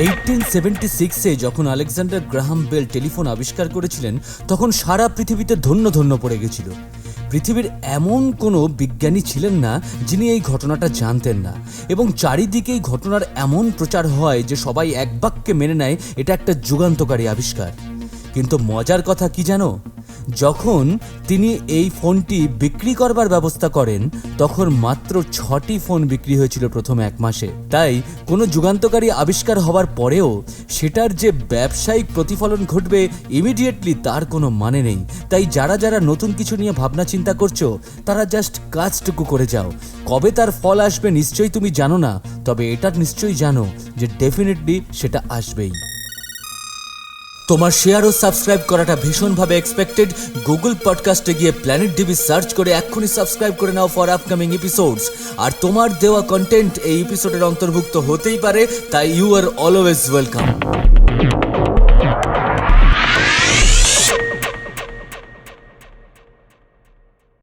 Eighteen seventy সিক্সে যখন Alexander Graham bell telephone আবিষ্কার করেছিলেন, তখন সারা পৃথিবীতে ধন্য ধন্য পড়ে গেছিল। পৃথিবীর এমন কোনো বিজ্ঞানী ছিলেন না, যিনি এই ঘটনাটা জানতেন না। এবং চারিদিকে এই ঘটনার এমন প্রচার হয় যে সবাই এক বাক্যে মেনে নেয়, এটা একটা যুগান্তকারী আবিষ্কার। কিন্তু মজার কথা কি জানো? যখন তিনি এই ফোনটি বিক্রি করবার ব্যবস্থা করেন, তখন মাত্র ছটি ফোন বিক্রি হয়েছিল প্রথম এক মাসে। তাই কোনো যুগান্তকারী আবিষ্কার হওয়ার পরেও সেটার যে ব্যবসায়িক প্রতিফলন ঘটবে ইমিডিয়েটলি তার কোনো মানে নেই। তাই যারা যারা নতুন কিছু নিয়ে ভাবনা চিন্তা করছ, তারা জাস্ট কাজটুকু করে যাও। কবে তার ফল আসবে নিশ্চয়ই তুমি জানো না, তবে এটা নিশ্চয়ই জানো যে ডেফিনেটলি সেটা আসবেই। তোমার শেয়ার ও সাবস্ক্রাইব করাটা ভীষণভাবে এক্সপেক্টেড গুগল পডকাস্টে গিয়ে প্ল্যানেট ডিবি সার্চ করে এক্ষুনি সাবস্ক্রাইব করে নাও ফর আপকামিং এপিসোডস আর তোমার দেওয়া কন্টেন্ট এই এপিসোডের অন্তর্ভুক্ত হতেই পারে, তাই ইউ আর অলওয়েজ ওয়েলকাম